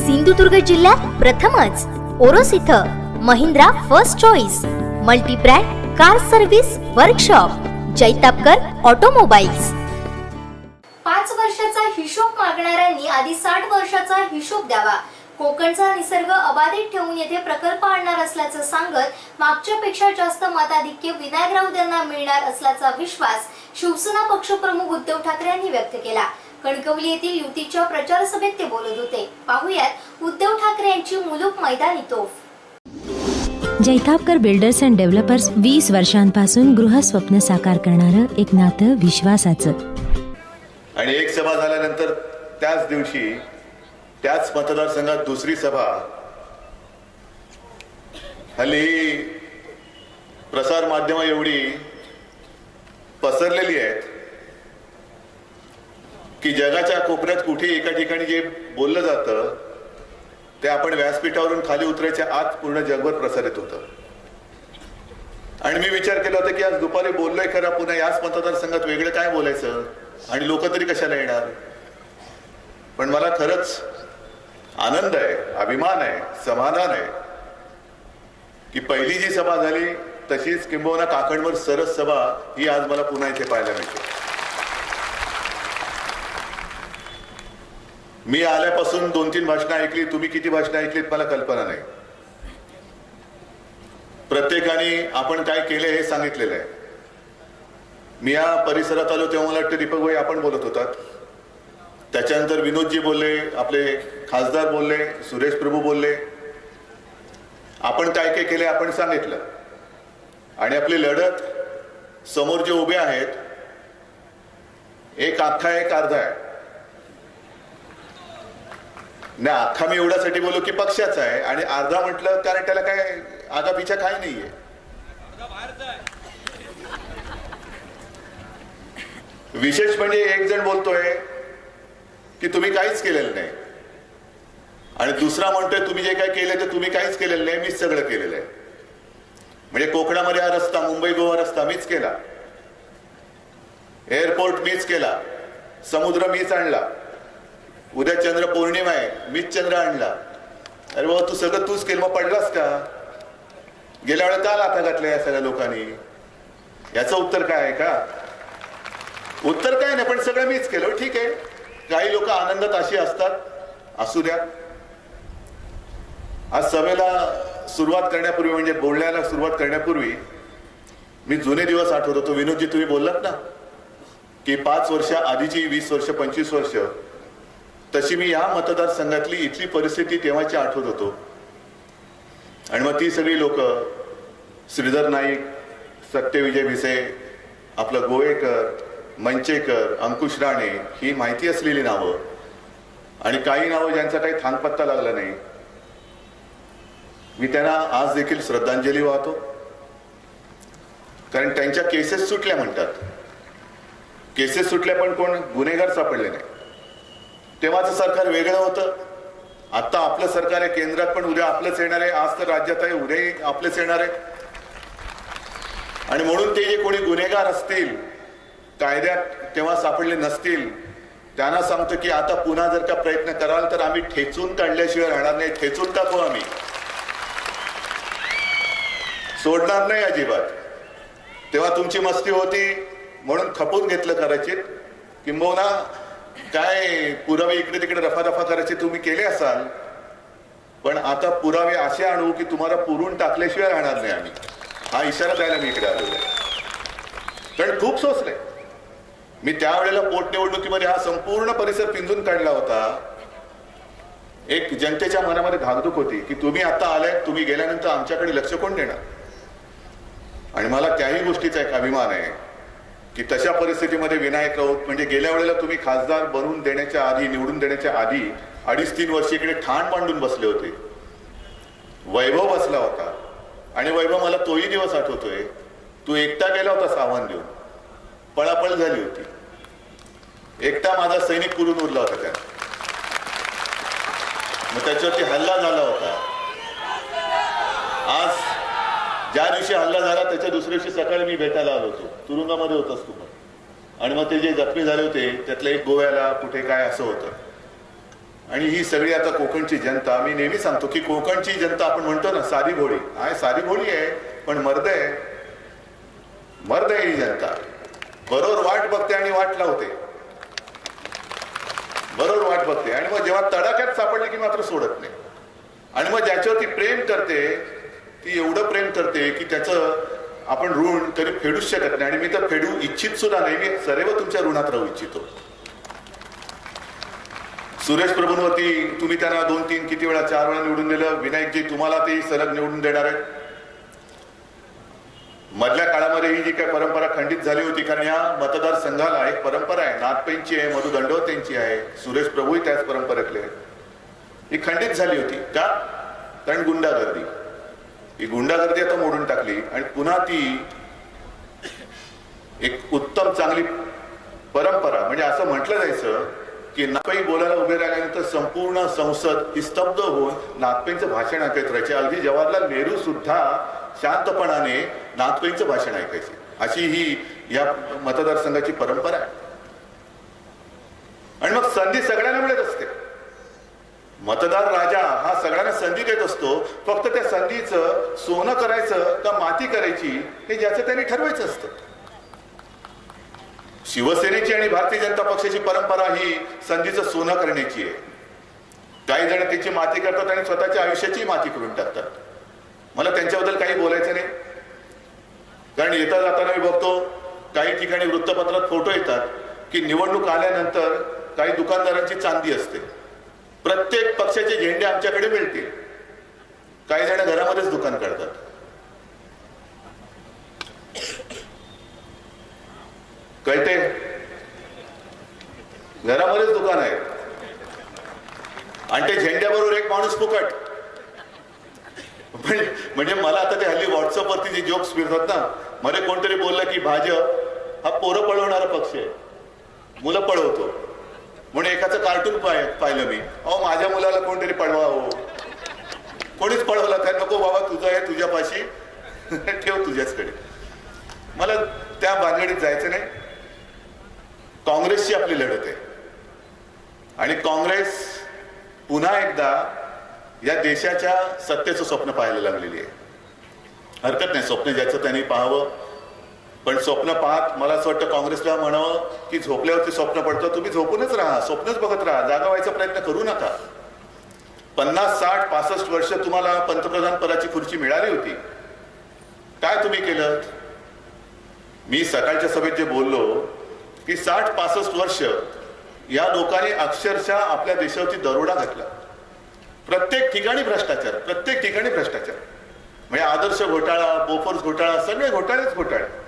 सिंधुदुर्ग जिल्ह्यात प्रथमच ओरोस इथं Mahindra first choice multibrand car service workshop Jaitapkar automobiles. पाच वर्षाचा हिशोब मागणाऱ्यांनी आधी साठ वर्षाचा हिशोब द्यावा. कोकणचा निसर्ग अबाधित ठेवून येथे प्रकल्प आणणार असल्याचं सांगत मागच्या पेक्षा जास्त मताधिक्य विनायक राऊत यांना मिळणार असल्याचा विश्वास शिवसेना पक्षप्रमुख उद्धव ठाकरे यांनी व्यक्त केला. कणकवली येथील युतीच्या प्रचार सभेत ते बोलत होते. पाहुयात उद्धव ठाकरे यांची मुलूक मैदानी तोफ. जैतापकर बिल्डर्स अँड डेव्हलपर्स वीस वर्षांपासून गृहस्वप्न साकार करणारं एक नातं विश्वासाचं. आणि एक सभा झाल्यानंतर त्याच दिवशी त्याच मतदारसंघात दुसरी सभा. हल्ली प्रसार माध्यम एवढी पसरलेली आहेत. की जगाच्या कोपऱ्यात कुठे एका ठिकाणी जे बोललं जातं ते आपण व्यासपीठावरून खाली उतरायच्या आत पूर्ण जगभर प्रसारित होतं. आणि मी विचार केला होता की आज दुपारी बोललोय खरा पुन्हा याच मतदारसंघात वेगळं काय बोलायचं? आणि लोक तरी कशाला येणार? पण मला खरंच आनंद आहे अभिमान आहे समाधान आहे की पहिली जी सभा झाली तशीच किंबहुना काकणवर सरस सभा ही आज मला पुन्हा इथे पाहायला मिळते. मी आल्यापासून दोन तीन भाषणं ऐकली तुम्ही किती भाषणं ऐकलीत मला कल्पना नाही. प्रत्येकाने आपण काय केले हे सांगितलेलं आहे. मी या परिसरात आलो तेव्हा मला वाटतं दीपक भाई आपण बोलत होतात. त्याच्यानंतर विनोदजी बोलले आपले खासदार बोलले सुरेश प्रभू बोलले. आपण काय काय केले आपण सांगितलं. आणि आपली लढत समोर जे उभे आहेत एक अख्खा एक अर्धा आहे. नाही अख्खा मी एवढ्यासाठी बोलू की पक्षाचा आहे. आणि अर्धा म्हटलं कारण त्याला काय आगा पिछा काही नाहीये. विशेष म्हणजे एक जण बोलतोय की तुम्ही काहीच केलेलं नाही. आणि दुसरा म्हणतोय तुम्ही जे काय केलं ते तुम्ही काहीच केलेलं नाही मीच सगळं केलेलं आहे. म्हणजे कोकणामध्ये हा रस्ता मुंबई गोवा रस्ता मीच केला. एअरपोर्ट मीच केला. समुद्र मीच आणला. उद्या चंद्र पौर्णिमा आहे मीच चंद्र आणला. अरे बाबा तू सगळं तूच केलं मग पडलास का? गेल्या वेळेला का लाथा घातल्या या सगळ्या लोकांनी? याचं उत्तर काय आहे का? उत्तर काय नाही पण सगळं मीच केलं. ठीक आहे. काही लोक आनंदात अशी असतात. असू द्या. आज सभेला सुरुवात करण्यापूर्वी म्हणजे बोलण्याला सुरुवात करण्यापूर्वी मी जुने दिवस आठवत. होतो विनोदजी तुम्ही बोललात ना? की पाच वर्ष आधीची वीस वर्ष पंचवीस वर्ष. तशी मी या मतदारसंघातली इथली परिस्थिती तेव्हाची आठवत होतो. आणि मग ती सगळी लोक श्रीधर नाईक सत्यविजय भिसे आपलं गोवेकर मंचेकर अंकुश राणे ही माहिती असलेली नावं. आणि काही नावं ज्यांचा काही थांगपत्ता लागला नाही. मी त्यांना आज देखील श्रद्धांजली वाहतो. कारण त्यांच्या केसेस सुटल्या म्हणतात. केसेस सुटल्या पण कोण गुन्हेगार सापडले नाही. तेव्हाचं सरकार वेगळं होतं. आता आपलं सरकार आहे केंद्रात पण उद्या आपलंच येणार आहे. आज तर राज्यात आहे उद्याही आपलंच येणार आहे. आणि म्हणून ते जे कोणी गुन्हेगार असतील कायद्यात तेव्हा सापडले नसतील त्यांना सांगतो की आता पुन्हा जर का प्रयत्न कराल तर आम्ही ठेचून काढल्याशिवाय राहणार नाही. ठेचून टाकू आम्ही. सोडणार नाही अजिबात. तेव्हा तुमची मस्ती होती म्हणून खपून घेतलं करायची. किंबहुना काय पुरावे इकडे तिकडे रफादफा करायचे तुम्ही केले असाल? पण आता पुरावे असे आणू की तुम्हाला पुरून टाकल्याशिवाय राहणार नाही आम्ही. हा इशारा द्यायला मी इकडे आलेलो आहे. कारण खूप सोचले मी त्यावेळेला पोटनिवडणुकीमध्ये हा संपूर्ण परिसर पिंजून काढला होता. एक जनतेच्या मनामध्ये धाकधूक होती की तुम्ही आता आलाय तुम्ही गेल्यानंतर आमच्याकडे लक्ष कोण देणार? आणि मला त्याही गोष्टीचा एक अभिमान आहे. की तशा परिस्थितीमध्ये विनायक राऊत म्हणजे गेल्या वेळेला तुम्ही खासदार बनवून देण्याच्या आधी निवडून देण्याच्या आधी अडीच तीन वर्ष इकडे ठाण मांडून बसले होते. वैभव बसला होता. आणि वैभव मला तोही दिवस आठवतोय. तू एकटा गेला होता सामान देऊन पळापळ झाली होती. एकटा माझा सैनिक पुरून उरला होता त्या मग त्याच्यावरती हल्ला झाला होता. आज ज्या दिवशी हल्ला झाला त्याच्या दुसऱ्या दिवशी सकाळी मी भेटायला आलो होतो. तुरुंगामध्ये होतास तू पण. आणि मग ते जे जखमी झाले होते त्यातलं एक गोव्याला कुठे काय असं होतं. आणि ही सगळी आता कोकणची जनता मी नेहमी सांगतो की कोकणची जनता आपण म्हणतो ना साधी भोळी. आहे साधी भोळी आहे पण मर्द आहे. मर्द आहे ही जनता. बरोबर वाट बघते आणि वाट लावते. बरोबर वाट बघते. आणि मग जेव्हा तडाख्यात सापडले की मात्र सोडत नाही. आणि मग ज्याच्यावरती प्रेम करते ती एवढं प्रेम करते की त्याचं आपण ऋण तरी फेडूच शकत नाही. आणि मी तर फेडू इच्छित सुद्धा नाही. मी सर्व तुमच्या ऋणात राहू इच्छितो. सुरेश प्रभूंवरती तुम्ही त्यांना दोन तीन किती वेळा चार वेळा निवडून दिलं. विनायकजी तुम्हाला ते सलग निवडून देणार आहेत. मधल्या काळामध्ये ही जी काही परंपरा खंडित झाली होती कारण या मतदारसंघाला एक परंपरा आहे. नाथपेंची आहे मधु दंडवतेंची आहे. सुरेश प्रभूही त्याच परंपरेतले आहेत. ही खंडित झाली होती. का? कारण गुंडागर्दी ही गुंडागर्दी आता मोडून टाकली आणि पुन्हा ती एक उत्तम चांगली परंपरा म्हणजे असं म्हटलं जायचं की नागपाई बोलायला उभे राहिल्यानंतर संपूर्ण संसद ही स्तब्ध होऊन नागपेंचं भाषण ऐकत राहायचे. अगदी जवाहरलाल नेहरू सुद्धा शांतपणाने नागपेंचं भाषण ऐकायचे. अशी ही या मतदारसंघाची परंपरा आहे. आणि मग संधी सगळ्यांना मतदार राजा हा सगळ्यांना संधी देत असतो. फक्त त्या संधीचं सोनं करायचं का माती करायची हे ज्याचं त्यांनी ठरवायचं असतं. शिवसेनेची आणि भारतीय जनता पक्षाची परंपरा ही संधीचं सोनं करण्याची आहे. काही जण त्याची माती करतात आणि स्वतःच्या आयुष्याची माती करून टाकतात. मला त्यांच्याबद्दल काही बोलायचं नाही. कारण येता जाताना मी बघतो काही ठिकाणी वृत्तपत्रात फोटो येतात की निवडणूक आल्यानंतर काही दुकानदारांची चांदी असते. प्रत्येक पक्षाचे झेंडे आमच्याकडे मिळतील. काही जण घरामध्येच दुकान करतात. कळते घरामध्येच दुकान आहे. आणि ते झेंड्याबरोबर एक माणूस फुकट. म्हणजे मला आता ते हल्ली व्हॉट्सअपवरती जे जोक्स फिरतात ना मध्ये कोणतरी बोललं की भाजप हा पोरं पळवणारा पक्ष आहे. मुलं पळवतो. म्हणून एकाचं कार्टून पाय पाहिलं मी. अहो माझ्या मुलाला कोणतरी पळवा हो. कोणीच पळवलं काय नको बाबा तुझं आहे तुझ्यापाशी. ठेव तुझ्याचकडे. मला त्या भानगडीत जायचं नाही. काँग्रेसची आपली लढत आहे. आणि काँग्रेस पुन्हा एकदा या देशाच्या सत्तेचं स्वप्न पाहायला लागलेली आहे. हरकत नाही. स्वप्न ज्याचं त्यांनी पाहावं पण स्वप्न पाहत मला असं वाटतं काँग्रेसला म्हणावं की झोपल्यावरती स्वप्न पडतं. तुम्ही झोपूनच राहा स्वप्नच बघत राहा जागा व्हायचा प्रयत्न करू नका. पन्नास साठ पासष्ट वर्ष तुम्हाला पंतप्रधान पदाची खुर्ची मिळाली होती. काय तुम्ही केलं? मी सकाळच्या सभेत जे बोललो की साठ पासष्ट वर्ष या लोकांनी अक्षरशः आपल्या देशावरती दरोडा घातला. प्रत्येक ठिकाणी भ्रष्टाचार प्रत्येक ठिकाणी भ्रष्टाचार. म्हणजे आदर्श घोटाळा बोफोर्स घोटाळा सगळे घोटाळेच घोटाळे.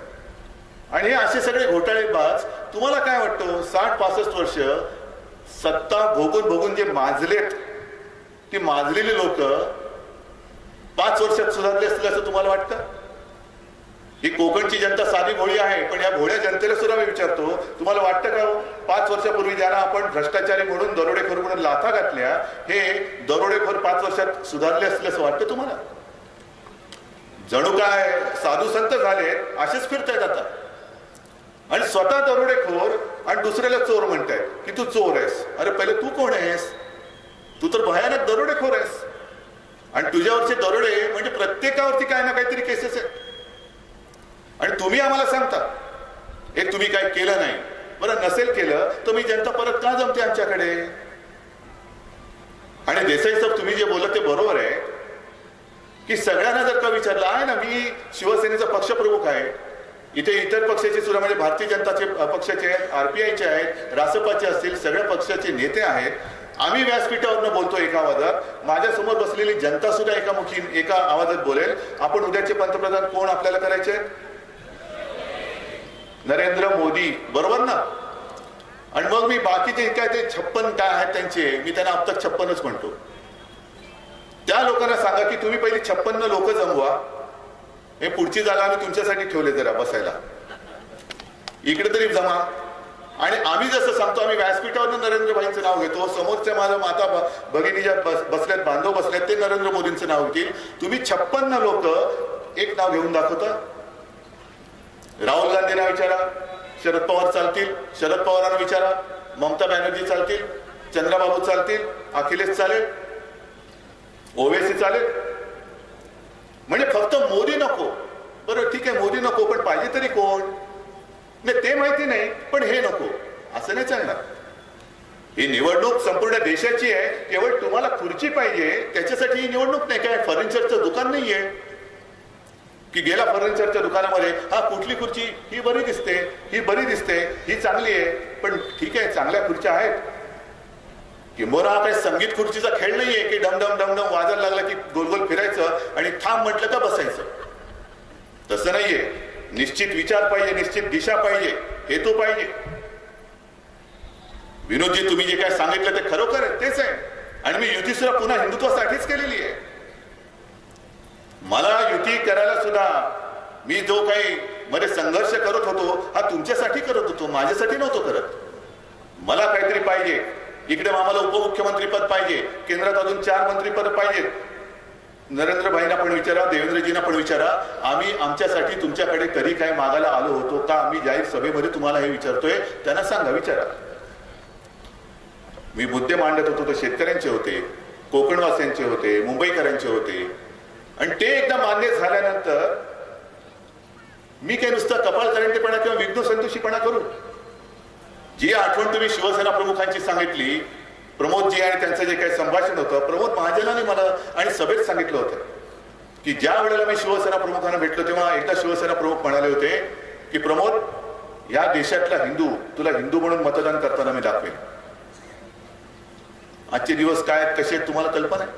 आणि हे असे सगळे घोटाळेबाज तुम्हाला काय वाटतं? साठ पासष्ट वर्ष सत्ता भोगून भोगून जे माजलेत ते माजलेले लोक पाच वर्षात सुधारले असतील असं तुम्हाला वाटतं? ही कोकणची जनता साधी भोळी आहे पण या भोळ्या जनतेला सुद्धा मी विचारतो तुम्हाला वाटतं का हो? पाच वर्षापूर्वी ज्यांना आपण भ्रष्टाचारी म्हणून दरोडेखोर म्हणून लाथा घातल्या हे दरोडेखोर पाच वर्षात सुधारले असतील असं वाटतं तुम्हाला? जणू काय साधू संत झाले असेच फिरतायत आता. आणि स्वतः दरोडेखोर आणि दुसऱ्याला चोर म्हणताय की तू चोर आहेस. अरे पहिले तू कोण आहेस? तू तर भयानक दरोडेखोर आहेस. आणि तुझ्यावरचे दरोडे म्हणजे प्रत्येकावरती काय ना काहीतरी केसेस आहेत. आणि तुम्ही आम्हाला सांगता हे तुम्ही काय केलं नाही. बरं नसेल केलं तर मी जनता परत का जमते आमच्याकडे? आणि देसाई साहेब तुम्ही जे बोलत ते बरोबर आहे. की सगळ्यांना जर का विचारलं आहे ना मी शिवसेनेचा पक्षप्रमुख आहे. इथे इतर पक्षाचे सुद्धा म्हणजे भारतीय जनताचे पक्षाचे आहेत आरपीआयचे आहेत रासपाचे असतील सगळ्या पक्षाचे नेते आहेत. आम्ही व्यासपीठावरनं बोलतो एका आवाजात. माझ्यासमोर बसलेली जनता सुद्धा एकामुखी एका आवाजात बोलेल. आपण उद्याचे पंतप्रधान कोण आपल्याला करायचे? नरेंद्र मोदी. बरोबर ना? आणि मग मी बाकीचे काय ते छप्पन काय आहेत त्यांचे मी त्यांना अब तक छप्पनच म्हणतो. त्या लोकांना सांगा की तुम्ही पहिली छप्पन्न लोक जमवा. हे पुढची जागा आम्ही तुमच्यासाठी ठेवले जरा बसायला. इकडे तरी जमा. आणि आम्ही जसं सांगतो आम्ही व्यासपीठावर नरेंद्र नाव घेतो. समोरच्या माझ्या माता भगिनी ज्या बस- बसल्यात बांधव बसल्यात ते नरेंद्र मोदींचं नाव घेतील. तुम्ही छप्पन्न लोक एक नाव घेऊन दाखवता. राहुल गांधींना विचारा. शरद पवार चालतील. शरद पवारांना विचारा. ममता बॅनर्जी चालतील. चंद्राबाबू चालतील. अखिलेश चालेल. ओवेसी चालेल. म्हणजे फक्त मोदी नको. बरं ठीक आहे मोदी नको पण पाहिजे तरी कोण? नाही ते माहिती नाही पण हे नको. असं नाही चालणार. ही निवडणूक संपूर्ण देशाची आहे. केवळ तुम्हाला खुर्ची पाहिजे त्याच्यासाठी ही निवडणूक नाही. काय फर्निचरचं दुकान नाहीये? की गेला फर्निचरच्या दुकानामध्ये हा कुठली खुर्ची? ही बरी दिसते ही बरी दिसते ही चांगली आहे. पण ठीक आहे चांगल्या खुर्च्या आहेत. किंबहुना हा काही संगीत खुर्चीचा खेळ नाहीये की डमडम डमडम वाजायला लागला की गोल गोल फिरायचं आणि थांब म्हटलं का बसायचं. तसं नाहीये. निश्चित विचार पाहिजे निश्चित दिशा पाहिजे हेतू पाहिजे. विनोदजी तुम्ही जे काय सांगितलं ते खरोखर आहे, तेच आहे. आणि मी युती सुद्धा पुन्हा हिंदुत्वासाठीच केलेली आहे. मला युती करायला सुद्धा मी जो काही मध्ये संघर्ष करत होतो हा तुमच्यासाठी करत होतो माझ्यासाठी नव्हतो करत. मला काहीतरी पाहिजे. इकडे आम्हाला उपमुख्यमंत्री पद पाहिजे केंद्रात अजून चार मंत्रीपद पाहिजेत नरेंद्रभाईंना पण विचारा देवेंद्रजींना पण विचारा. आम्ही आमच्यासाठी तुमच्याकडे कधी काय मागायला आलो होतो का आम्ही जाहीर सभेमध्ये तुम्हाला हे विचारतोय त्यांना सांगा विचारा. मी मुद्दे मांडत होतो ते शेतकऱ्यांचे होते कोकणवासियांचे होते मुंबईकरांचे होते. आणि ते एकदा मान्य झाल्यानंतर मी काही नुसतं कपाळ करंटेपणा किंवा विघ्न संतोषीपणा करू? जी आठवण तुम्ही शिवसेना प्रमुखांची सांगितली प्रमोदजी आणि त्यांचं जे काही संभाषण होतं प्रमोद महाजनाने मला आणि सभेत सांगितलं होतं की ज्या वेळेला मी शिवसेना प्रमुखांना भेटलो तेव्हा एकदा शिवसेना प्रमुख म्हणाले होते की प्रमोद या देशातला हिंदू तुला हिंदू म्हणून मतदान करताना मी दाखवेन. आजचे दिवस काय आहेत, कसे आहेत तुम्हाला कल्पना आहे?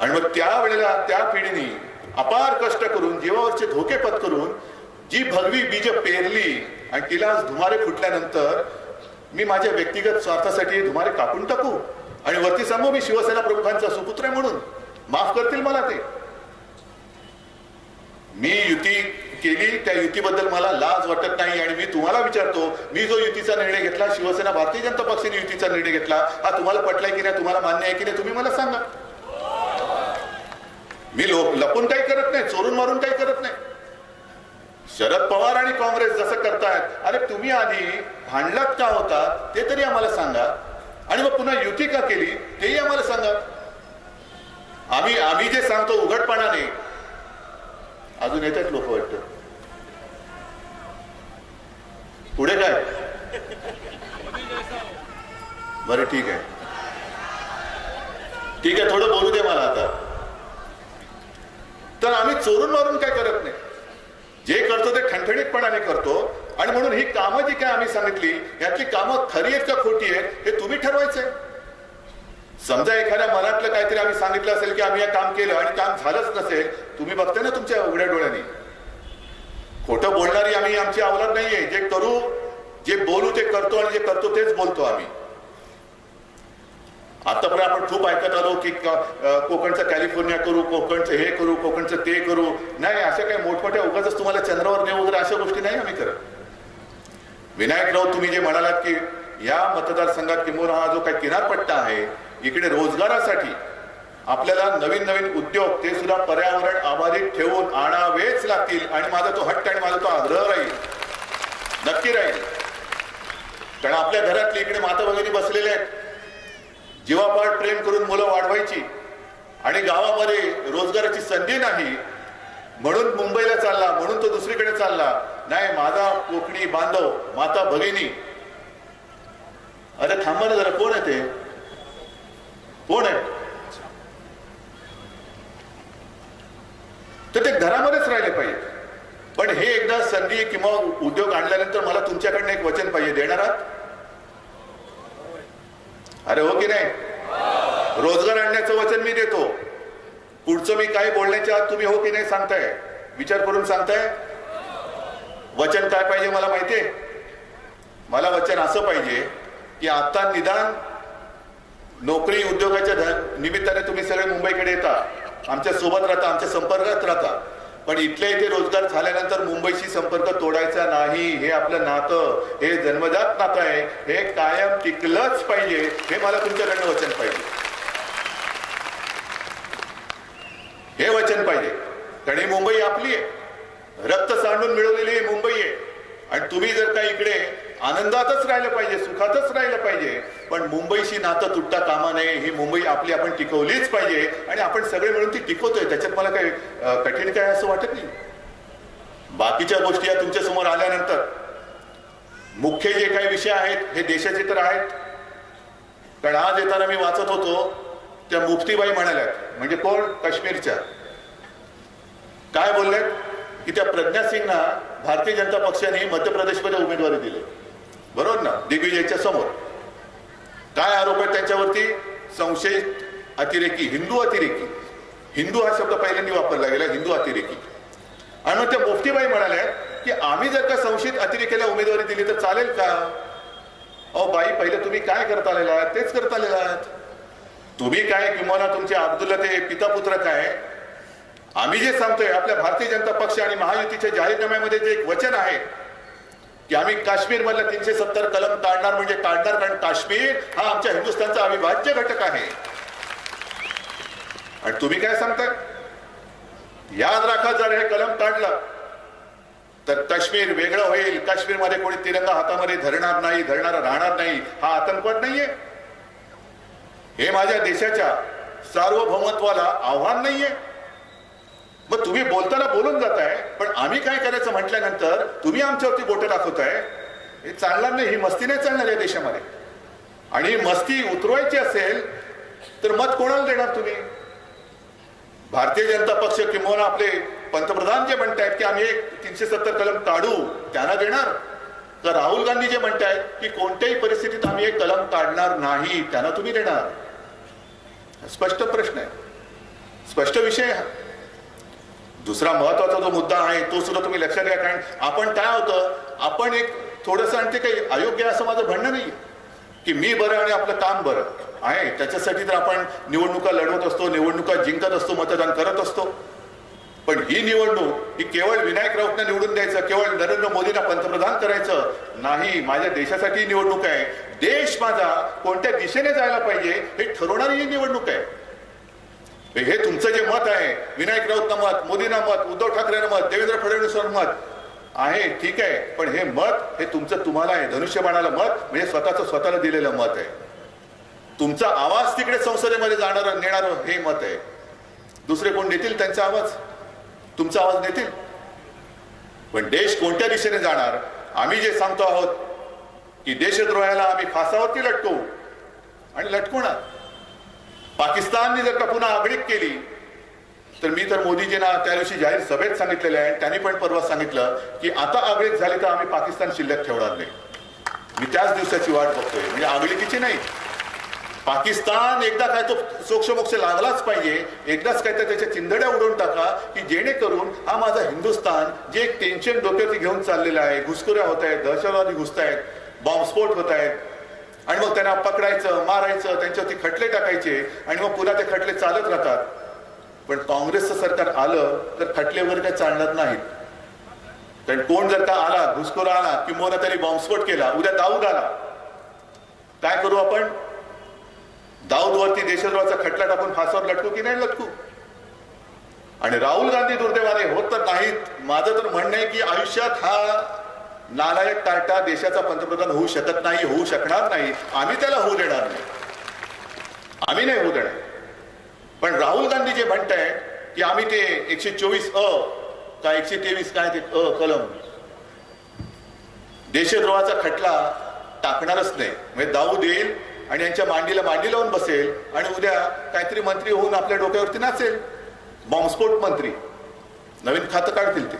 आणि मग त्यावेळेला त्या पिढीने अपार कष्ट करून जीवावरचे धोके पत्करून जी भगवी बीज पेरली आणि तिला धुमारे फुटल्यानंतर मी माझ्या व्यक्तिगत स्वार्थासाठी धुमारे कापून टाकू आणि वरती सांगू मी शिवसेना प्रमुखांचा सुपुत्र आहे म्हणून. माफ करतील मला ते. मी युती केली त्या युतीबद्दल मला लाज वाटत नाही आणि मी तुम्हाला विचारतो मी जो युतीचा निर्णय घेतला शिवसेना भारतीय जनता पक्षाने युतीचा निर्णय घेतला हा तुम्हाला पटलाय की नाही तुम्हाला मान्य आहे की नाही तुम्ही मला सांगा. मी लो- लपून काही करत नाही चोरून मारून काही करत नाही. शरद पवार आणि काँग्रेस जसं करतायत अरे तुम्ही आधी भांडलात का होता? ते तरी आम्हाला सांगा. आणि मग पुन्हा युती का केली? तेही आम्हाला सांगा. आम्ही आम्ही जे सांगतो उघडपणाने अजून येतात लोक वाटत. पुढे काय? बरं ठीक आहे. ठीक आहे थोडं बोलू दे मला आता. तर आम्ही चोरून मारून काय करत नाही. जे करतो ते ठणठणीतपणाने करतो. आणि म्हणून ही कामं जी काय आम्ही सांगितली यातली कामं खरी आहेत का खोटी आहेत हे तुम्ही ठरवायचंय. समजा एखाद्या मनातलं काहीतरी आम्ही सांगितलं असेल की आम्ही हे काम केलं आणि काम झालंच नसेल तुम्ही बघताय ना तुमच्या उघड्या डोळ्यांनी. खोटं बोलणारी आम्ही आमची आवलात नाहीये. जे करू जे बोलू ते करतो आणि जे करतो तेच बोलतो आम्ही. आतापर्यंत आपण खूप ऐकत आलो की कोकणचं कॅलिफोर्निया करू कोकणचं हे करू कोकणचं ते करू. नाही अशा काही मोठमोठ्या उगाच तुम्हाला चंद्रावर नेऊ वगैरे अशा गोष्टी नाही आम्ही करत. विनायक राऊत तुम्ही जे म्हणालात की या मतदारसंघात किंवा हा जो काही किनारपट्टा आहे इकडे रोजगारासाठी आपल्याला नवीन नवीन उद्योग ते सुद्धा पर्यावरण आधारित ठेवून आणावेच लागतील. आणि माझा तो हट्ट आणि माझा तो आग्रह राहील. नक्की राहील. कारण आपल्या घरातली इकडे माता वगैरे बसलेले आहेत. जीवापाड प्रेम करून मुलं वाढवायची आणि गावामध्ये रोजगाराची संधी नाही म्हणून मुंबईला चालला म्हणून तो दुसरीकडे चालला नाही माझा कोकणी बांधव माता भगिनी. अरे थांबा ना जरा कोण आहे ते? कोण आहे? तर ते घरामध्येच राहिले पाहिजे. पण हे एकदा संधी किंवा उद्योग आणल्यानंतर मला तुमच्याकडनं एक वचन पाहिजे. देणार आहात? अरे हो की नाही? रोजगार आणण्याचं वचन मी देतो. पुढचं मी काही बोलण्याच्या आत तुम्ही हो की नाही सांगताय? विचार करून सांगताय? वचन काय पाहिजे मला माहितीये मला वचन असं पाहिजे की आता निदान नोकरी उद्योगाच्या ध- निमित्ताने तुम्ही सगळे मुंबईकडे येता. आमच्यासोबत राहता आमच्या संपर्कात राहता. पण इथल्या इथे रोजगार झाल्यानंतर मुंबईशी संपर्क तोडायचा नाही. हे आपलं नातं हे जन्मजात नातं आहे. हे कायम टिकलंच पाहिजे. हे मला तुमच्याकडनं वचन पाहिजे. हे वचन पाहिजे. कारण ही मुंबई आपली आहे. रक्त सांडून मिळवलेली मुंबई आहे. आणि तुम्ही जर का इकडे आनंदातच राहिलं पाहिजे सुखातच राहिलं पाहिजे. पण मुंबईशी नातं तुटता कामा नये ही मुंबई आपली आपण टिकवलीच पाहिजे. आणि आपण सगळे मिळून ती टिकवतोय. त्याच्यात मला काही कठीण काय असं वाटत नाही. बाकीच्या गोष्टी या तुमच्यासमोर आल्यानंतर मुख्य जे काही विषय आहेत हे देशाचे तर आहेत. कारण आज येताना मी वाचत होतो त्या मुफ्तीबाई म्हणाल्या म्हणजे कोण? काश्मीरच्या. काय बोलल्यात? की त्या प्रज्ञा सिंगना भारतीय जनता पक्षाने मध्य प्रदेशमध्ये उमेदवारी दिली. बरोबर ना? दिग्विजयच्या समोर. काय आरोप आहेत त्यांच्यावरती? संशयित अतिरेकी हिंदू अतिरेकी. हिंदू हा शब्द पहिल्यांदा वापरला गेला हिंदू अतिरेकी. आणि त्या मुफ्तीबाई म्हणाल्या की आम्ही जर का संशयित अतिरेकीला उमेदवारी दिली तर चालेल का? अहो बाई पहिले तुम्ही काय करता आलेला आहात? तेच करता आलेला आहात. तुम्ही काय किंवा तुमचे अब्दुल्ला ते पिता पुत्र काय? आम्ही जे सांगतोय आपल्या भारतीय जनता पक्ष आणि महायुतीच्या जाहीरनाम्यामध्ये जे एक वचन आहे की आम्ही काश्मीर मधल्या तीनशे सत्तर कलम काढणार म्हणजे काढणार कारण काश्मीर हा आमच्या हिंदुस्थानचा अविभाज्य घटक आहे. आणि तुम्ही काय सांगताय याद राखा जर हे कलम काढलं तर काश्मीर वेगळं होईल. काश्मीरमध्ये कोणी तिरंगा हातामध्ये धरणार नाही धरणार राहणार नाही. हा आतंकवाद नाहीये. हे माझ्या देशाच्या सार्वभौमत्वाला आव्हान नाहीये. मग तुम्ही बोलताना बोलून जाताय पण आम्ही काय करायचं म्हटल्यानंतर तुम्ही आमच्यावरती बोट दाखवताय हे चालणार नाही ही मस्ती नाही चालणार या देशामध्ये. आणि मस्ती उतरवायची असेल तर मत कोणाला देणार तुम्ही? भारतीय जनता पक्ष किंवा आपले पंतप्रधान जे म्हणतायत की आम्ही एक तीनशे सत्तर कलम काढू त्यांना देणार? तर राहुल गांधी जे म्हणतायत की कोणत्याही परिस्थितीत आम्ही एक कलम काढणार नाही त्यांना तुम्ही देणार? स्पष्ट प्रश्न आहे. स्पष्ट विषय हा. दुसरा महत्त्वाचा जो मुद्दा आहे तो सुद्धा तुम्ही लक्षात घ्या कारण आपण काय होतं आपण एक थोडंसं आणि ते काही अयोग्य असं माझं म्हणणं नाही की मी बरं आणि आपलं काम बरं आहे त्याच्यासाठी तर आपण निवडणुका लढवत असतो निवडणुका जिंकत असतो मतदान करत असतो. पण ही निवडणूक ही केवळ विनायक राऊतने निवडून द्यायचं केवळ नरेंद्र मोदींना पंतप्रधान करायचं नाही. माझ्या देशासाठी निवडणूक आहे. देश माझा कोणत्या दिशेने जायला पाहिजे हे ठरवणारी ही निवडणूक आहे. हे तुमचं जे मत आहे विनायक राऊतनं मत मोदींना मत उद्धव ठाकरेंना मत देवेंद्र फडणवीसांवर मत आहे ठीक आहे. पण हे मत हे तुमचं तुम्हाला आहे. धनुष्यबाणाला मत म्हणजे स्वतःचं स्वतःला दिलेलं मत आहे. तुमचा आवाज तिकडे संसदेमध्ये जाणार नेणार हे मत आहे. दुसरे कोण देतील त्यांचा आवाज? तुमचा आवाज देतील पण देश कोणत्या दिशेने जाणार? आम्ही जे सांगतो आहोत की देशद्रोहाला आम्ही फासावरती लटकवू. आणि लटकवणार. पाकिस्तानने जर का पुन्हा आगळीक केली तर मी तर मोदीजींना त्या दिवशी जाहीर सभेत सांगितलेले आहे त्यांनी पण परवा सांगितलं की आता आगळीक झाली तर आम्ही पाकिस्तान शिल्लक ठेवणार नाही. मी त्याच दिवसाची वाट बघतोय. म्हणजे आगळीकीची नाही. पाकिस्तान एकदा काय तो सोक्षमोक्ष लागलाच पाहिजे. एकदाच काय तर त्याच्या चिंधड्या उडवून टाका की जेणेकरून हा माझा हिंदुस्थान जे एक टेन्शन डोक्यावरती घेऊन चाललेलं आहे घुसखोऱ्या होत आहेत दहशतवादी घुसत आहेत बॉम्बस्फोट होत आहेत आणि मग त्यांना पकडायचं मारायचं त्यांच्यावरती खटले टाकायचे आणि मग पुन्हा ते खटले चालत राहतात. पण काँग्रेसचं सरकार आलं तर खटले वगैरे काही चालणार नाहीत. कारण कोण जर का आला घुसखोर आला किंवा त्यांनी बॉम्बस्फोट केला उद्या दाऊद आला. काय करू आपण? दाऊदवरती देशद्रोहाचा खटला टाकून फासावर लटकू की नाही लटकू? आणि राहुल गांधी दुर्दैवाने होत तर नाहीत. माझं तर म्हणणं आहे की आयुष्यात हा नालायक कार्टा देशाचा पंतप्रधान होऊ शकत नाही होऊ शकणार नाही. आम्ही त्याला होऊ देणार नाही. आम्ही नाही होऊ देणार. पण राहुल गांधी जे म्हणताय की आम्ही ते एकशे चोवीस अ का एकशे तेवीस काय ते अ कलम. देशद्रोहाचा खटला टाकणारच नाही. म्हणजे दाऊ देईल आणि यांच्या मांडीला मांडी लावून बसेल आणि उद्या काहीतरी मंत्री होऊन आपल्या डोक्यावरती नाचेल. बॉम्बस्फोट मंत्री. नवीन खातं काढतील ते.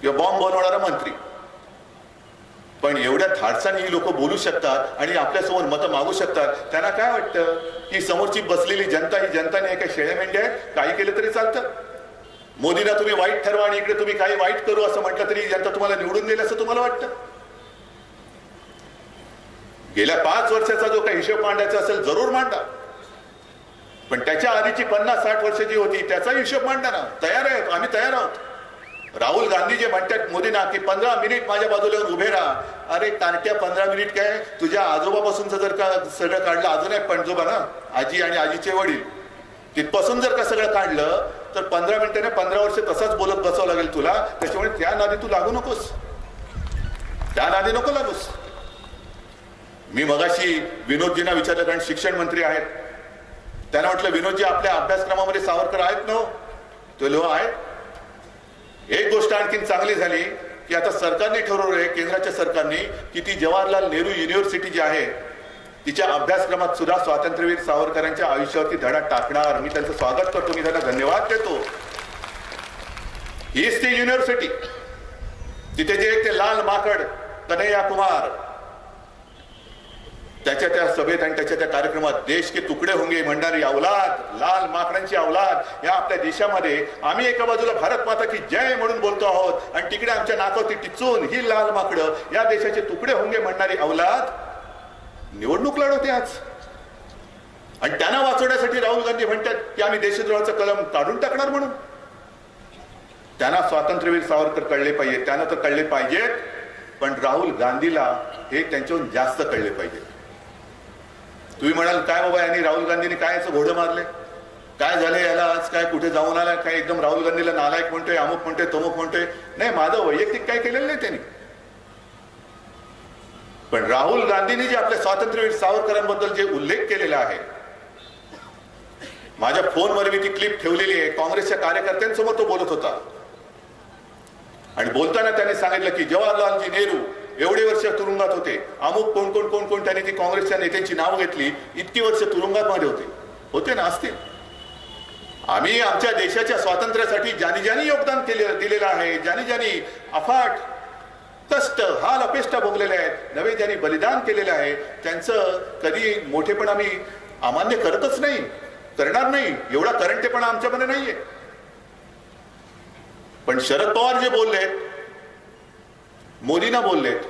किंवा बॉम्ब बनवणारा मंत्री. पण एवढ्या धाडसाने ही लोक बोलू शकतात आणि आपल्यासमोर मतं मागू शकतात त्यांना काय वाटतं? की समोरची बसलेली जनता ही जनता नाही काय शेळ्या मेंढ्या आहे काही केलं तरी चालतं. मोदींना तुम्ही वाईट ठरवा आणि इकडे तुम्ही काही वाईट करू असं म्हटलं तरी जनता तुम्हाला निवडून देईल असं तुम्हाला वाटतं? गेल्या पाच वर्षाचा जो काही हिशोब मांडायचा असेल जरूर मांडा. पण त्याच्या आधीची पन्नास साठ वर्ष जी होती त्याचा हिशोब मांडा ना. तयार आहे आम्ही तयार आहोत. राहुल गांधी जे म्हणतात मोदींना की पंधरा मिनिट माझ्या बाजूला उभे राहा. अरे तारख्या पंधरा मिनिट काय? तुझ्या आजोबापासूनचं जर का सगळं काढलं अजून एक पणजोबा ना आजी आणि आजीचे वडील तिथपासून जर का सगळं काढलं तर पंधरा मिनिटाने पंधरा वर्ष तसाच बोलत बसावं लागेल तुला. त्याच्यामुळे त्या नादी तू लागू नकोस. त्या नादी नको लागूस. मी मगाशी विनोदजींना विचारलं कारण शिक्षण मंत्री आहेत. त्यांना म्हटलं विनोदजी आपल्या अभ्यासक्रमामध्ये सावरकर आहेत ना हो? तो लोह आहेत एक गोष्ट आणखीन चांगली झाली की आता सरकारने ठरवलंय केंद्राच्या सरकारने की ती जवाहरलाल नेहरू युनिव्हर्सिटी जी आहे तिच्या अभ्यासक्रमात सुद्धा स्वातंत्र्यवीर सावरकरांच्या आयुष्यावरती धडा टाकणार. मी त्यांचं स्वागत करतो मी त्यांना धन्यवाद देतो. हीच ती युनिव्हर्सिटी तिथे जे ते लाल माकड कन्हैया कुमार त्याच्या त्या सभेत आणि त्याच्या त्या कार्यक्रमात देश के तुकडे होंगे म्हणणारी अवलाद लाल माकडांची अवलाद या आपल्या देशामध्ये आम्ही एका बाजूला भारत माता की जय म्हणून बोलतो आहोत आणि तिकडे आमच्या नाकावरती टिचून ही लाल माकडं या देशाचे तुकडे होंगे म्हणणारी अवलाद निवडणूक लढवते आज. आणि त्यांना वाचवण्यासाठी राहुल गांधी म्हणतात की आम्ही देशद्रोहाचं कलम काढून टाकणार म्हणून. त्यांना स्वातंत्र्यवीर सावरकर कळले पाहिजे त्यांना तर कळले पाहिजेत पण राहुल गांधीला हे त्यांच्याहून जास्त कळले पाहिजे तुम्ही म्हणाल काय बाबा यांनी राहुल गांधींनी काय याचं घोडं मारले? काय झालं याला आज? काय कुठे जाऊन आला? काय एकदम राहुल गांधीला नालायक म्हणतोय अमुक म्हणतोय तमुक म्हणतोय? नाही माझं वैयक्तिक काय केलेलं नाही त्यांनी. पण राहुल गांधींनी जे आपल्या स्वातंत्र्यवीर सावरकरांबद्दल जे उल्लेख केलेला आहे माझ्या फोनवर मी ती क्लिप ठेवलेली आहे. काँग्रेसच्या कार्यकर्त्यांसोबत तो बोलत होता. आणि बोलताना त्यांनी सांगितलं की जवाहरलालजी नेहरू एवढे वर्ष तुरुंगात होते. अमुक कोण कोण कोण कोण त्याने ती काँग्रेसच्या नेत्यांची नावं घेतली इतकी वर्ष तुरुंगात मध्ये होते. होते ना असतील आम्ही आमच्या देशाच्या स्वातंत्र्यासाठी ज्यानी ज्यांनी योगदान केले दिलेलं आहे ज्यानी ज्यानी अफाट कष्ट हाल अपेष्टा भोगलेले आहेत नवे ज्यांनी बलिदान केलेलं आहे त्यांचं कधी मोठेपण आम्ही अमान्य करतच नाही करणार नाही एवढा करंटेपणा आमच्यामध्ये नाहीये. पण शरद पवार जे बोलले मोदींना बोललेत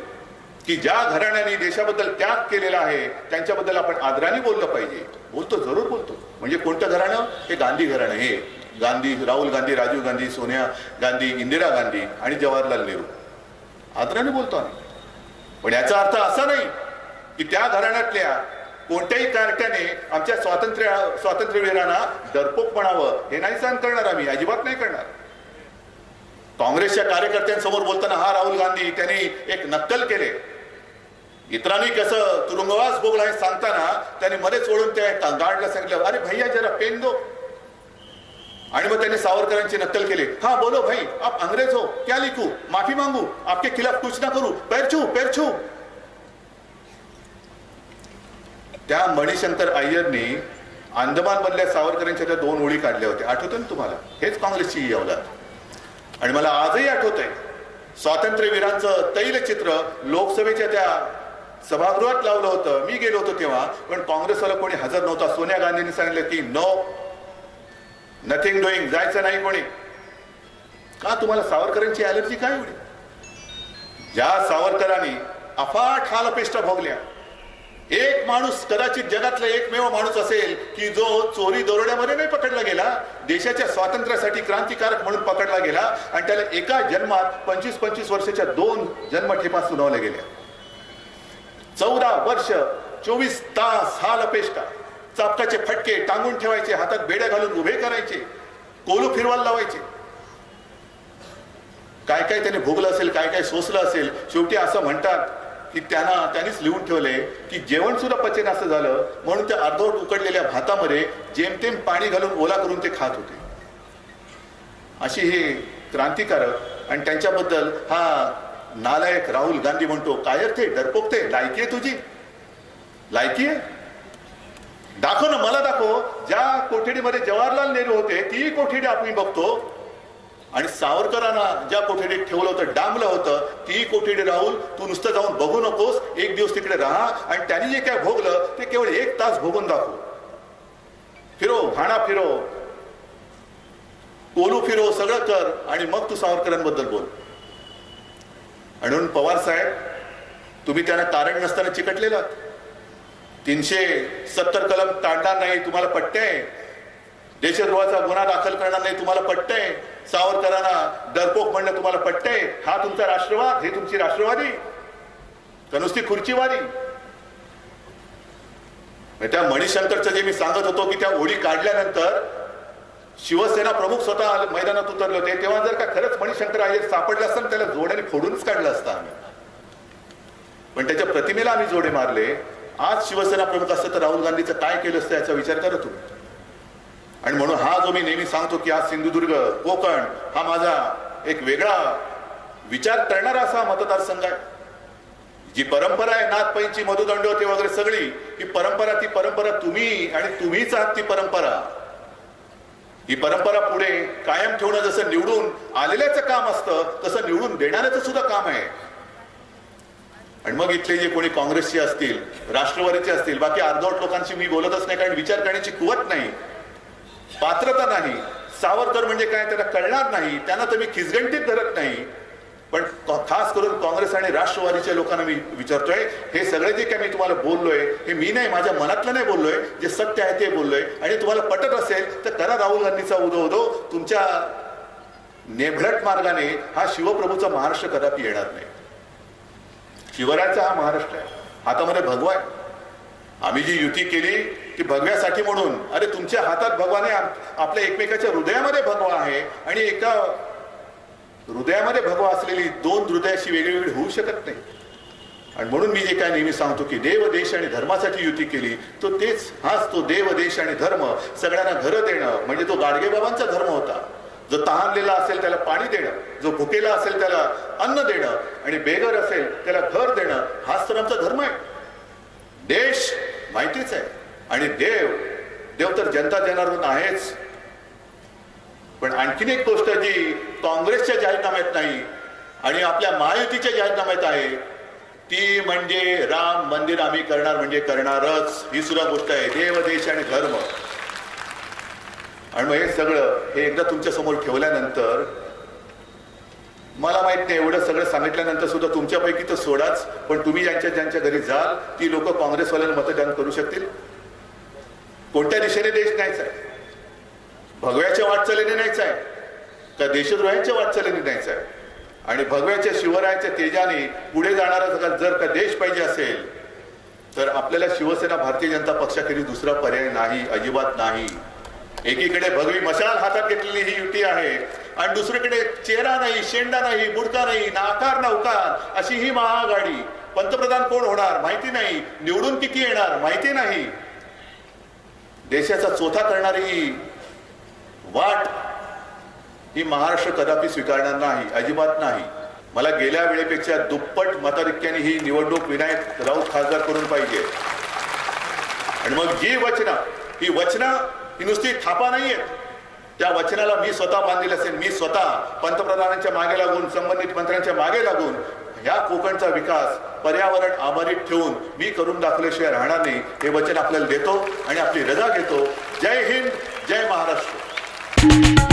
की ज्या घराण्याने देशाबद्दल त्याग केलेला आहे त्यांच्याबद्दल आपण आदराने बोललं पाहिजे. बोलतो जरूर बोलतो. म्हणजे कोणतं घराणं? हे गांधी घराणं. हे गांधी राहुल गांधी राजीव गांधी सोनिया गांधी इंदिरा गांधी आणि जवाहरलाल नेहरू. आदराने बोलतो आम्ही. पण याचा अर्थ असा नाही की त्या घराण्यातल्या कोणत्याही कारट्याने आमच्या स्वातंत्र्य स्वातंत्र्यवीरांना डरपोक म्हणावं हे नाही सहन करणार आम्ही. अजिबात नाही करणार. काँग्रेसच्या कार्यकर्त्यांसमोर बोलताना हा राहुल गांधी त्यांनी एक नक्कल केले. इतरांनी कसं तुरुंगवास भोगला हे सांगताना त्याने मध्ये ओढून त्या गार्डला सांगितलं अरे भैया जरा पेन दो. आणि मग त्यांनी सावरकरांची नक्कल केली. हा बोलो भाई आप अंग्रेज हो क्या लिखू? माफी मांगू? आपके खिलाफ कुछ ना करू? पेरछू पेरछू. त्या मणिशंकर अय्यरनी अंदमान मधल्या सावरकरांच्या त्या दोन ओळी काढल्या होत्या. आठवतं ना तुम्हाला? हेच काँग्रेसची ही अवलाद. आणि मला आजही आठवत आहे स्वातंत्र्यवीरांचं तैलचित्र लोकसभेच्या त्या सभागृहात लावलं होतं. मी गेलो होतो तेव्हा पण काँग्रेसवाला कोणी हजर नव्हता. सोनिया गांधींनी सांगितलं की नो नथिंग डुईंग जायचं नाही कोणी. का तुम्हाला सावरकरांची अलर्जी काय एवढी? ज्या सावरकरांनी अफाट हालपेष्टा भोगल्या एक माणूस कदाचित जगातला एकमेव माणूस असेल की जो चोरी दरोड्यामध्ये नाही पकडला गेला देशाच्या स्वातंत्र्यासाठी क्रांतिकारक म्हणून पकडला गेला आणि त्याला एका जन्मात पंचवीस पंचवीस वर्षाच्या दोन जन्मठेपा सुनावल्या गेल्या. चौदा वर्ष चोवीस तास हा लपेष्टा चापकाचे फटके टांगून ठेवायचे हातात बेड्या घालून उभे करायचे कोलू फिरवायला लावायचे. काय काय त्याने भोगलं असेल काय काय सोसलं असेल शेवटी असं म्हणतात की त्यांना त्यांनीच लिहून ठेवले की जेवण सुद्धा पचेन असं झालं म्हणून त्या अर्धवट उकडलेल्या भातामध्ये जेमतेम पाणी घालून ओला करून ते खात होते. अशी हे क्रांतिकारक आणि त्यांच्याबद्दल हा नालायक राहुल गांधी म्हणतो काय थे डरपोक ते लायकी आहे तुझी? लायकी आहे दाखव ना मला दाखव. ज्या कोठडीमध्ये जवाहरलाल नेहरू होते ती कोठडी आपण बघतो. आणि सावरकरांना ज्या कोठडीत ठेवलं होतं डांबलं होतं ती कोठडी राहून तू नुसतं जाऊन बघू नकोस एक दिवस तिकडे राहा आणि त्यांनी जे काय भोगलं ते केवळ एक तास भोगून दाखव. फिरो भाणा फिरो. कोलू फिरो सगळं कर आणि मग तू सावरकरांबद्दल बोल. आणि म्हणून पवार साहेब तुम्ही त्यांना कारण नसताना चिकटलेला तीनशे सत्तर कलम तांडणार नाही तुम्हाला पट्टे देशद्रोहाचा गुन्हा दाखल करणार नाही तुम्हाला पट्टय सावरकरांना डरपोक म्हणणं तुम्हाला पटतंय? हा तुमचा राष्ट्रवाद हे तुमची राष्ट्रवादी. का नुसती खुर्चीवादी. त्या मणिशंकरचं जे मी सांगत होतो की त्या ओढी काढल्यानंतर शिवसेना प्रमुख स्वतः मैदानात उतरले होते. तेव्हा जर का खरंच मणिशंकर आहे सापडलं असतं त्याला जोड्याने फोडूनच काढलं असतं आम्ही. पण त्याच्या प्रतिमेला आम्ही जोडे मारले. आज शिवसेना प्रमुख असतं तर राहुल गांधीचं काय केलं असतं याचा विचार करा तुम्ही. आणि म्हणून हा जो मी नेहमी सांगतो की आज सिंधुदुर्ग कोकण हा माझा एक वेगळा विचार करणारा असा मतदारसंघ आहे. जी परंपरा आहे नाथपैंची मधुदंडवती वगैरे सगळी ही परंपरा ती परंपरा तुम्ही आणि तुम्हीच आहात ती परंपरा. ही परंपरा पुढे कायम ठेवणं जसं निवडून आलेल्याचं काम असतं तसं निवडून देणाऱ्याचं सुद्धा काम आहे. आणि मग इथले जे कोणी काँग्रेसचे असतील राष्ट्रवादीचे असतील बाकी अर्धवट लोकांशी मी बोलतच नाही कारण विचार करण्याची कुवत नाही. पात्रता नाही सावरकर म्हणजे काय त्याला कळणार नाही त्यांना तर मी खिसगंटीत धरत नाही. पण खास करून काँग्रेस आणि राष्ट्रवादीच्या लोकांना मी विचारतोय हे सगळे जे काय मी तुम्हाला बोललोय हे मी नाही माझ्या मनातलं नाही बोललोय जे सत्य आहे ते बोललोय. आणि तुम्हाला पटत असेल तर करा राहुल गांधीचा उदो उदो तुमच्या नेभळट मार्गाने हा शिवप्रभूचा महाराष्ट्र कदापि येणार नाही. शिवरायाचा हा महाराष्ट्र आहे. हातामध्ये भगवा आहे. आम्ही जी युती केली की भगव्यासाठी म्हणून. अरे तुमच्या हातात भगवान आहे आपल्या एकमेकाच्या हृदयामध्ये भगवा आहे आणि एका हृदयामध्ये भगवा असलेली दोन हृदयाशी वेगळी वेगळी होऊ शकत नाही. आणि म्हणून मी जे काय नेहमी सांगतो की देव देश आणि धर्मासाठी युती केली तो तेच हाच तो देव देश आणि धर्म. सगळ्यांना घरं देणं म्हणजे तो गाडगेबाबांचा धर्म होता. जो तहानलेला असेल त्याला पाणी देणं जो भुकेला असेल त्याला अन्न देणं आणि बेघर असेल त्याला घर देणं हाच तर आमचा धर्म आहे. देश माहितीच आहे. आणि देव देव तर जनता जनार्दन आहेच. पण आणखीन एक गोष्ट जी काँग्रेसच्या जाहीरनाम्यात नाही आणि आपल्या महायुतीच्या जाहीरनाम्यात आहे ती म्हणजे राम मंदिर आम्ही करणार म्हणजे करणारच. ही सुद्धा गोष्ट आहे. देव देश आणि धर्म. आणि मग हे सगळं हे एकदा तुमच्यासमोर ठेवल्यानंतर मला माहीत नाही एवढं सगळं सांगितल्यानंतर सुद्धा तुमच्यापैकी तर सोडाच पण तुम्ही ज्यांच्या ज्यांच्या घरी जाल ती लोक काँग्रेसवाल्यांना मतदान करू शकतील. कोणत्या दिशेने देश न्यायचा आहे? भगव्याच्या वाटचालीने न्यायचा आहे? का देशद्रोह्यांच्या वाटचालीने न्यायचा आहे? आणि भगव्याच्या शिवरायाच्या तेजाने पुढे जाणारा जर- जर का देश पाहिजे असेल तर आपल्याला शिवसेना भारतीय जनता पक्षाखेरीज दुसरा पर्याय नाही अजिबात नाही. एकीकडे भगवी मशाल हातात घेतलेली ही युती आहे आणि दुसरीकडे चेहरा नाही शेंडा नाही बुडका नाही नाकार नौकार अशी ही महाआघाडी. पंतप्रधान कोण होणार? माहिती नाही. निवडून किती येणार? माहिती नाही. देशाचा चोथा करणारी वाट ही महाराष्ट्र कदापि स्वीकारणार नाही अजिबात नाही. मला गेल्या वेळेपेक्षा दुप्पट मताधिक्याने ही निवडणूक विनायक राऊत खासदार करून पाहिजे. आणि मग जी वचनं ही वचनं ही नुसती थापा नाही आहेत त्या वचनाला मी स्वतः बांधील असेल मी स्वतः पंतप्रधानांच्या मागे लागून संबंधित मंत्र्यांच्या मागे लागून या कोकणचा विकास पर्यावरण आभारीत ठेवून मी करून दाखवल्याशिवाय राहणार नाही. हे वचन आपल्याला देतो आणि आपली रजा घेतो. जय हिंद जय महाराष्ट्र.